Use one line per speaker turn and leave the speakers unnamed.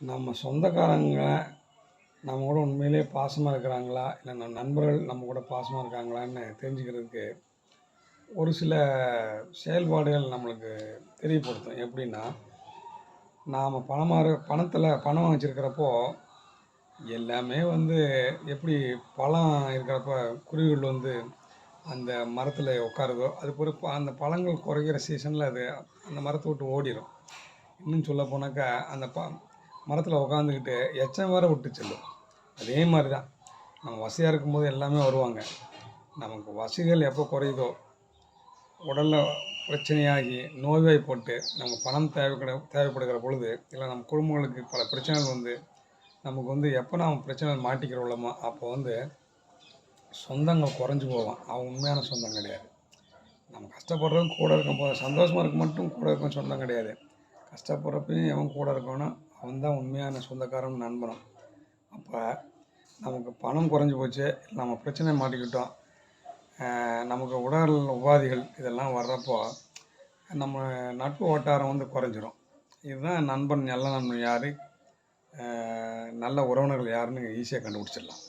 நம்ம சொந்தக்காரங்க நம்ம கூட உண்மையிலேயே பாசமாக இருக்கிறாங்களா? இல்லை நம்ம நண்பர்கள் நம்ம கூட பாசமாக இருக்காங்களான்னு தெரிஞ்சுக்கிறதுக்கு ஒரு சில செயல்பாடுகள் நம்மளுக்கு தெரியப்படுத்தும். எப்படின்னா நாம் பணமாக பணத்தில் பணம் வச்சுருக்கிறப்போ எல்லாமே வந்து எப்படி பழம் இருக்கிறப்ப குருவிகள் வந்து அந்த மரத்தில் உட்காருதோ அது பொறுப்பு அந்த பழங்கள் குறைகிற சீசனில் அது அந்த மரத்தை விட்டு ஓடிடும் இன்னும் சொல்ல போனாக்கா அந்த ப மரத்தில் உட்காந்துக்கிட்டு எச்சம் வேறு விட்டு செல்லும் அதே மாதிரி தான் நம்ம வசதியாக இருக்கும்போது எல்லாமே வருவாங்க. நமக்கு வசதிகள் எப்போ குறையுதோ உடலில் பிரச்சனையாகி நோய்வாய்ப்பட்டு நமக்கு பணம் தேவைப்பட தேவைப்படுகிற பொழுது இல்லை நம்ம குடும்பங்களுக்கு பல பிரச்சனைகள் வந்து நமக்கு வந்து எப்போ நாம் பிரச்சனை உள்ளமோ அப்போ வந்து சொந்தங்கள் குறைஞ்சி போவான் அவன் உண்மையான சொந்தம் கிடையாது. நம்ம கஷ்டப்படுறவங்க கூட இருக்கும் போது சந்தோஷமாக இருக்க மட்டும் கூட இருக்கும் சொந்தம் கிடையாது. கஷ்டப்படுறப்பையும் எவன் கூட இருக்கணும் அவன் தான் உண்மையான சொந்தக்காரன் நண்பனும் அப்போ நமக்கு பணம் குறைஞ்சி போச்சு நம்ம பிரச்சனை மாட்டிக்கிட்டோம். நமக்கு உடல் உபாதைகள் இதெல்லாம் வர்றப்போ நம்ம நட்பு வட்டாரம் வந்து குறைஞ்சிரும். இதுதான் நண்பன் நல்ல நண்பன் யார்? நல்ல உறவினர்கள் யாருன்னு ஈஸியாக கண்டுபிடிச்சிடலாம்.